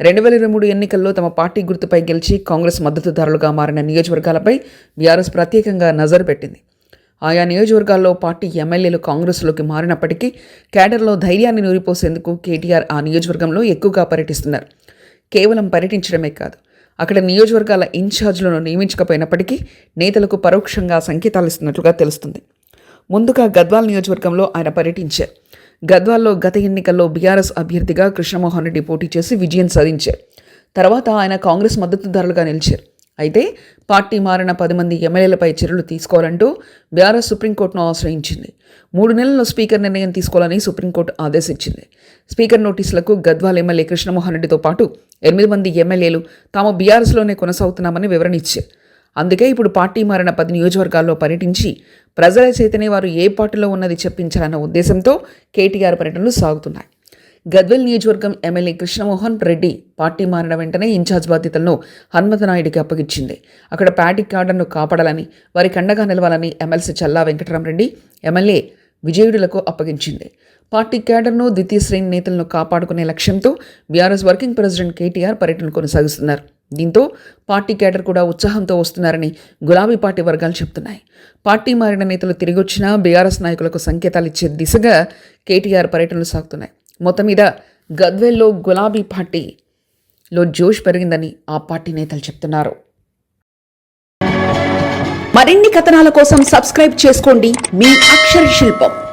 రెండు వేల ఇరవై మూడు ఎన్నికల్లో తమ పార్టీ గుర్తుపై గెలిచి కాంగ్రెస్ మద్దతుదారులుగా మారిన నియోజకవర్గాలపై బీఆర్ఎస్ ప్రత్యేకంగా నజరు పెట్టింది. ఆయా నియోజకవర్గాల్లో పార్టీ ఎమ్మెల్యేలు కాంగ్రెస్లోకి మారినప్పటికీ కేడర్లో ధైర్యాన్ని నూరిపోసేందుకు కేటీఆర్ ఆ నియోజకవర్గంలో ఎక్కువగా పర్యటిస్తున్నారు. కేవలం పర్యటించడమే కాదు అక్కడ నియోజకవర్గాల ఇన్ఛార్జ్లను నియమించకపోయినప్పటికీ నేతలకు పరోక్షంగా సంకేతాలు ఇస్తున్నట్లుగా తెలుస్తుంది. ముందుగా గద్వాల్ నియోజకవర్గంలో ఆయన పర్యటించారు. గద్వాల్లో గత ఎన్నికల్లో బీఆర్ఎస్ అభ్యర్థిగా కృష్ణమోహన్ రెడ్డి పోటీ చేసి విజయం సాధించారు. తర్వాత ఆయన కాంగ్రెస్ మద్దతుదారులుగా నిలిచారు. అయితే పార్టీ మారిన పది మంది ఎమ్మెల్యేలపై చర్యలు తీసుకోవాలంటూ బీఆర్ఎస్ సుప్రీంకోర్టును ఆశ్రయించింది. మూడు నెలల్లో స్పీకర్ నిర్ణయం తీసుకోవాలని సుప్రీంకోర్టు ఆదేశించింది. స్పీకర్ నోటీసులకు గద్వాల్ ఎమ్మెల్యే కృష్ణమోహన్ రెడ్డితో పాటు ఎనిమిది మంది ఎమ్మెల్యేలు తాము బీఆర్ఎస్లోనే కొనసాగుతున్నామని వివరణ ఇచ్చారు. అందుకే ఇప్పుడు పార్టీ మారిన పది నియోజకవర్గాల్లో పర్యటించి ప్రజల చేతనే వారు ఏ పార్టీలో ఉన్నది చెప్పించాలన్న ఉద్దేశంతో కేటీఆర్ పర్యటనలు సాగుతున్నాయి. గద్వెల్ నియోజకవర్గం ఎమ్మెల్యే కృష్ణమోహన్ రెడ్డి పార్టీ మారిన వెంటనే ఇన్ఛార్జ్ బాధ్యతలను హనుమతనాయుడికి అప్పగించింది. అక్కడ పార్టీ కార్డర్ను కాపాడాలని వారికి అండగా నిలవాలని ఎమ్మెల్సీ చల్లా వెంకటరామరెడ్డి ఎమ్మెల్యే విజయుడులకు అప్పగించింది. పార్టీ క్యాడర్ను ద్వితీయ శ్రేణి నేతలను కాపాడుకునే లక్ష్యంతో బీఆర్ఎస్ వర్కింగ్ ప్రెసిడెంట్ కేటీఆర్ పర్యటన కొనసాగిస్తున్నారు. దీంతో పార్టీ కేడర్ కూడా ఉత్సాహంతో వస్తున్నారని గులాబీ పార్టీ వర్గాలు చెబుతున్నాయి పార్టీ మారిన నేతలు తిరిగొచ్చినా బీఆర్ఎస్ నాయకులకు సంకేతాలు ఇచ్చే దిశగా కేటీఆర్ పర్యటనలు సాగుతున్నాయి. మొత్తం మీద గద్వేల్లో గులాబీ పార్టీలో జోష్ పెరిగిందని ఆ పార్టీ నేతలు చెప్తున్నారు. మరిన్ని కథనాల కోసం సబ్స్క్రైబ్ చేసుకోండి. మీ అక్షర శిల్పం.